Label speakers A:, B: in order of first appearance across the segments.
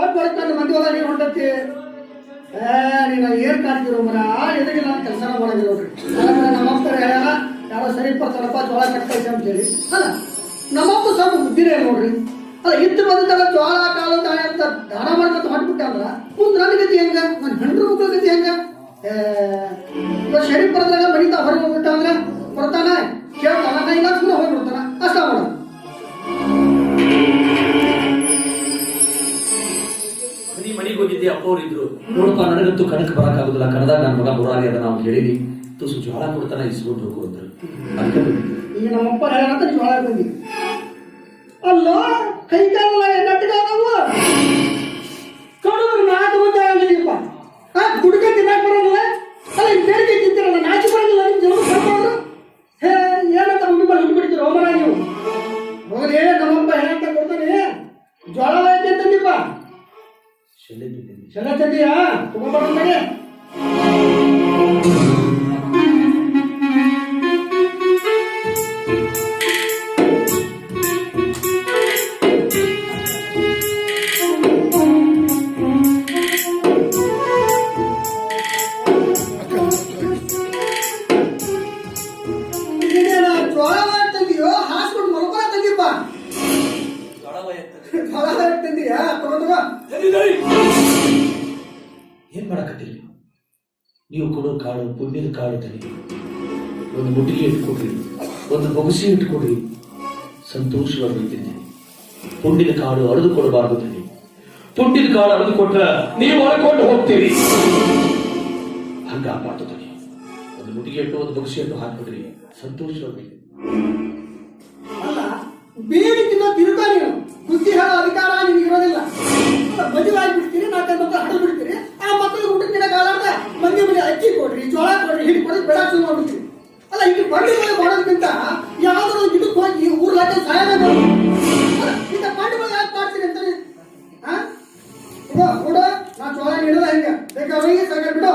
A: ಒಟ್ಟು ಹೊರಗೆ ಮಂದಿ ಹೋದ ನೀನು ಹೊಂಟತಿ. ನೀನು ಏನ್ ಕಾಣ್ತಿರೋ ಮರ ಎದುರಿಗೆ ನಾನು ಕೆಲಸ ಮಾಡೋದಿಲ್ಲ ನೋಡ್ರಿ. ನಮ್ಮಪ್ಪ ಹೇಳ್ಯಾರ ಯಾರೋ ಸರಿ ಬರ್ತಾರಪ್ಪ ಜೋಳ ಕಟ್ಕೈತೆ ಅಂತ ಹೇಳಿ. ಅಲ್ಲ ನಮ್ಮಪ್ಪ ಸ್ವಲ್ಪ ಬುದ್ಧಿನೇ ನೋಡ್ರಿ. ಅಲ್ಲ ಇತ್ತು ಬಂದಾಗ ಜೋಳ ಕಾಲು ದಾಣ ಅಂತ ದಾನ ಮಾಡ್ಕೊತ ಹೊಂಟ್ಬಿಟ್ಟೆ ಅಂದ್ರ ಮುಂದೆ ನನ್ನ ಗತಿ ಹೆಂಗ? ನನ್ನ ಹೆಂಡ್ರ ಮಕ್ಕಳ ಗತಿ ಹೆಂಗ? ಇವಾಗ ಶರೀಫ್ ಬರ್ದಾಗ ಬಡಿತಾ ಹೊರಗೆ ಹೋಗ್ಬಿಟ್ಟ ಅಂದ್ರೆ ಬರ್ತಾನ ಕೇಳ್ತಾನ ಇಲ್ಲ
B: ಮನೆಗೆ ಹೋಗಿದ್ದೆ ಅಪ್ಪ ಅವ್ರು ಇದ್ರು ನೋಡಪ್ಪ, ನನಗಂತೂ ಕಣಕ್ ಬರಕ್ಕಾಗುದಿಲ್ಲ. ಕನ್ನಡ ನನ್ನ ಮಗ ಮುರಾರಿ ಅದ ನಾವು ಹೇಳಿದಿ ತುಸು ಜ್ವಾಳ ಕೊಡ್ತಾನ ಇಸ್ಕೊಂಡು ಹೋಗು ಅಂದ್ರು
A: ಈಗ ನಮ್ಮಪ್ಪ ಹೇಳಂತ ಜೋಳ ಬಂದಿ ಅಲ್ಲ ಕೈ ಕಾಲ
B: ಶೆಲೆ ಬಿದ್ದಿದ್ದೆ.
A: ಚೆನ್ನ ತಂದಿಯಾ ತಗೊಂಡ್ಬಾರ್ದು ಮನೆ
B: ಏನ್ ಮಾಡಕತ್ತೀರಿ ನೀವು? ಕೊಡೋ ಕಾಳು, ಪುಣ್ಯದ ಕಾಳು ತನಿ ಒಂದು ಮುಟ್ಟಿಗೆ ಇಟ್ಕೊಡ್ರಿ, ಒಂದು ಬೊಗಸಿ ಇಟ್ಕೊಡ್ರಿ. ಸಂತೋಷವಾಗಿ ಇದ್ದೀನಿ ಪುಣ್ಯದ ಕಾಳು ಅಳೆದು ಕೊಡಬಾರದು ತನಿ ಪುಣ್ಯದ ಕಾಳು ಅಳೆದು ಕೊಟ್ಟ ನೀವು ಹೊರಕೊಂಡು ಹೋಗ್ತೀರಿ. ಹಂಗ ಆಪಾತು ತನಿ ಒಂದು ಮುಟ್ಟಿಗೆ ಇಟ್ಟು, ಒಂದು ಬೊಗಸಿ ಇಟ್ಟು ಹಾಕ್ಬಿಡ್ರಿ. ಸಂತೋಷವಾಗಿ
A: ಬೇಡಿ ತಿನ್ನೋ ತಿರುಗ ಬುದ್ಧಿ ಹೇಳೋ ಅಧಿಕಾರ ಹಿಡಿ ಕೊಡ್ರಿ ಬೆಳ ಶುರು ಮಾಡ್ಬಿಟ್ಟು ಅಲ್ಲ, ಇಲ್ಲಿ ಬಂಡಿ ಮೇಲೆ ಮಾಡೋದ್ಕಿಂತ ಯಾವ್ದಾದ್ರು ಇದಕ್ಕೆ ಹೋಗಿ ಊರ್ ಲಾಟೆ ಸಹಾಯ ಈಗ ಬಂಡಿ ಮೇಲೆ ಯಾಕೆ ಮಾಡ್ತೀರಿ ಅಂತ ಇದು ಕೂಡ ಬಿಡು. ನಾ ಜೋಳ ನೀಡಲ್ಲ ಹೆಂಗ. ಬೇಕಾದ್ರೆ ಸಾಕಾಗಿ ಬಿಡು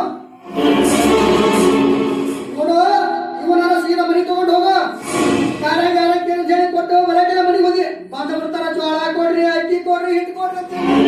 A: ಕೊಟ್ಟು ಬರಟಿಲ್ಲ ಮನೆಗೆ ಹೋಗಿ. ಬಾತ ಬರ್ತಾರ ಚೋಳ ಕೊಡ್ರಿ, ಅಕ್ಕಿ ಕೊಡ್ರಿ, ಹಿಟ್ಟು ಕೊಡ್ರಿ